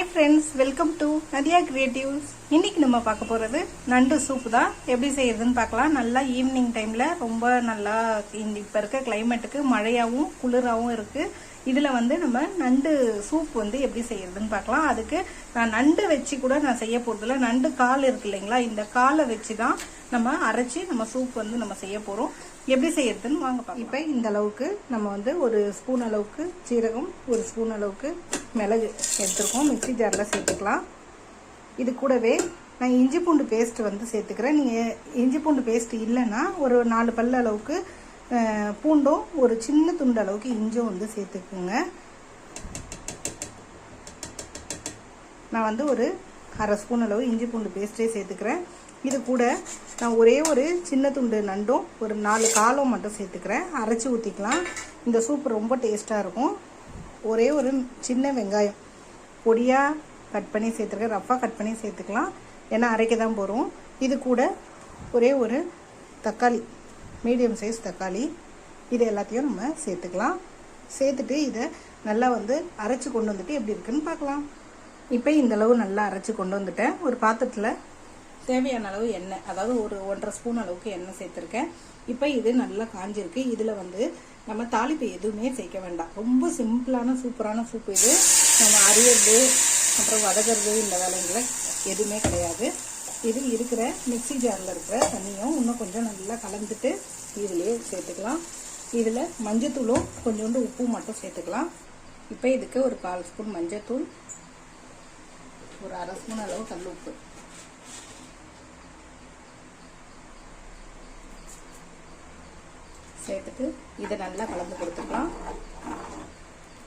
Hi friends welcome to Nadiya creatives இன்னைக்கு நம்ம பார்க்க போகிறது நண்டு சூப் தான். எப்படி செய்யறதுன்னு பார்க்கலாம். நல்லா ஈவினிங் டைமில் ரொம்ப நல்லா இந்த இப்போ இருக்க கிளைமேட்டுக்கு மழையாகவும் குளிராகவும் இருக்குது இதில் வந்து நம்ம நண்டு சூப் வந்து எப்படி செய்யறதுன்னு பார்க்கலாம். அதுக்கு நான் நண்டு வச்சு கூட நான் செய்ய போகிறதில்ல நண்டு கால் இருக்கு இல்லைங்களா? இந்த காலை வச்சு தான் நம்ம அரைச்சி நம்ம சூப் வந்து நம்ம செய்ய போகிறோம் எப்படி செய்யறதுன்னு வாங்க பார்க்கலாம். இப்போ இந்த அளவுக்கு நம்ம வந்து ஒரு ஸ்பூன் அளவுக்கு சீரகம் ஒரு ஸ்பூன் அளவுக்கு மிளகு எடுத்துருக்கோம். மிக்சி ஜாரில் சேர்த்துக்கலாம். இது கூடவே நான் இஞ்சி பூண்டு பேஸ்ட்டு வந்து சேர்த்துக்கிறேன். நீங்கள் இஞ்சி பூண்டு பேஸ்ட் இல்லைன்னா ஒரு நாலு பல்ல அளவுக்கு பூண்டும் ஒரு சின்ன துண்டு அளவுக்கு இஞ்சும் வந்து சேர்த்துக்குங்க. நான் வந்து ஒரு அரை ஸ்பூன் அளவு இஞ்சி பூண்டு பேஸ்ட்டே சேர்த்துக்கிறேன். இது கூட நான் ஒரே ஒரு சின்ன துண்டு நண்டும் ஒரு நாலு காலம் மட்டும் சேர்த்துக்கிறேன். அரைச்சி ஊற்றிக்கலாம் இந்த சூப் ரொம்ப டேஸ்ட்டாக இருக்கும். ஒரே ஒரு சின்ன வெங்காயம். பொடியாக கட் பண்ணி சேர்த்துருக்கேன். ரஃபாக கட் பண்ணி சேர்த்துக்கலாம். ஏன்னா அரைக்க தான் போகிறோம் இது கூட ஒரே ஒரு தக்காளி மீடியம் சைஸ் தக்காளி. இது எல்லாத்தையும் நம்ம சேர்த்துக்கலாம். சேர்த்துட்டு இதை நல்லா வந்து அரைச்சி கொண்டு வந்துட்டு எப்படி இருக்குன்னு பார்க்கலாம். இப்போ இந்த அளவு நல்லா அரைச்சி கொண்டு வந்துட்டேன். ஒரு பாத்திரத்தில் தேவையான அளவு எண்ணெய் அதாவது ஒரு ஒன்றரை ஸ்பூன் அளவுக்கு எண்ணெய் சேர்த்துருக்கேன். இப்போ இது நல்லா காஞ்சிருக்கு. இதில் வந்து நம்ம தாளிப்பு எதுவுமே சேர்க்க வேண்டாம். ரொம்ப சிம்பிளான சூப்பரான சூப் இது. நம்ம அரியறது அப்புறம் வதகிறது இந்த வேலைங்களை எதுவுமே கிடையாது. இது இருக்கிற மிக்ஸி ஜாரில் இருக்கிற தண்ணியும் இன்னும் கொஞ்சம் நல்லா கலந்துட்டு இதுலேயே சேர்த்துக்கலாம். இதில் மஞ்சத்தூளும் கொஞ்சோண்டு உப்பும் மட்டும் சேர்த்துக்கலாம். இப்போ இதுக்கு ஒரு கால் ஸ்பூன் மஞ்சத்தூள் ஒரு அரை ஸ்பூன் அளவு கல் உப்பு. சேர்த்துட்டு இதை நல்லா கலந்து கொடுத்துக்கலாம்.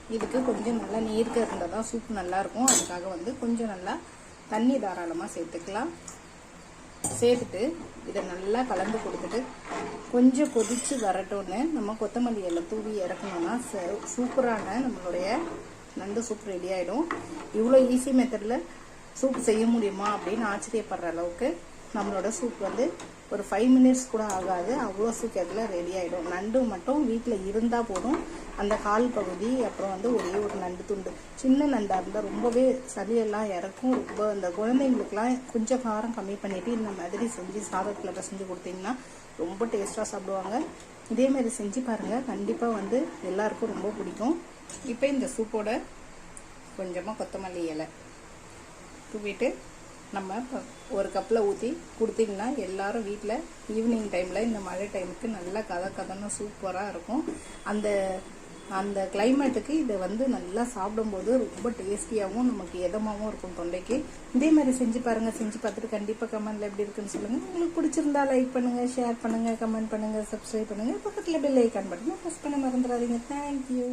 இதுக்கு கொஞ்சம் நல்லா நீர்க்க இருந்தால் தான் சூப் நல்லாயிருக்கும் அதுக்காக வந்து கொஞ்சம் நல்லா தண்ணி தாராளமாக சேர்த்துக்கலாம். சேர்த்துட்டு இதை நல்லா கலந்து கொடுத்துட்டு கொஞ்சம் கொதித்து வரட்டோன்னு நம்ம கொத்தமல்லி எல்லாம் தூவி இறக்கணும்னா ச- சூப்பரான நம்மளுடைய நண்டு சூப் ரெடி ஆகிடும் இவ்வளோ ஈஸி மெத்தடில் சூப் செய்ய முடியுமா அப்படின்னு ஆச்சரியப்படுற அளவுக்கு நம்மளோட சூப் வந்து ஒரு ஃபைவ் மினிட்ஸ் கூட ஆகாது. அவ்வளோ சீக்கிரத்தில் ரெடி ஆகிடும் நண்டு மட்டும் வீட்டில் இருந்தால் போதும். அந்த கால் பகுதி அப்புறம் வந்து ஒரே ஒரு நண்டு துண்டு. சின்ன நண்டாக இருந்தால் ரொம்பவே சளியெல்லாம் இறக்கும். ரொம்ப அந்த குழந்தைங்களுக்குலாம் கொஞ்சம் காரம் கம்மி பண்ணிவிட்டு இந்த மாதிரி செஞ்சு சாதத்தில் பிசைஞ்சு கொடுத்தீங்கன்னா ரொம்ப டேஸ்ட்டாக சாப்பிடுவாங்க. இதே மாதிரி செஞ்சு பாருங்கள் கண்டிப்பாக வந்து எல்லாருக்கும் ரொம்ப பிடிக்கும். இப்போ இந்த சூப்போட கொஞ்சமாக கொத்தமல்லி இலை தூவிட்டு நம்ம ஒரு கப்பில் ஊற்றி கொடுத்தீங்கன்னா எல்லாரும் வீட்டில் ஈவினிங் டைமில் இந்த மழை டைமுக்கு நல்லா கதை கதன்னு சூப்பராக இருக்கும். அந்த அந்த கிளைமேட்டுக்கு இதை வந்து நல்லா சாப்பிடும்போது ரொம்ப டேஸ்டியாகவும் நமக்கு இதமாகவும் இருக்கும் தொண்டைக்கு. இதே மாதிரி செஞ்சு பாருங்கள் செஞ்சு பார்த்துட்டு கண்டிப்பாக கமெண்டில் எப்படி இருக்குன்னு சொல்லுங்கள் உங்களுக்கு பிடிச்சிருந்தா லைக் பண்ணுங்கள் ஷேர் பண்ணுங்கள் கமெண்ட் பண்ணுங்கள் சப்ஸ்கிரைப் பண்ணுங்கள் பக்கத்தில் பெல் ஐக்கான் பட்டனை ப்ரெஸ் பண்ண மறந்துடாதீங்க. தேங்க்யூ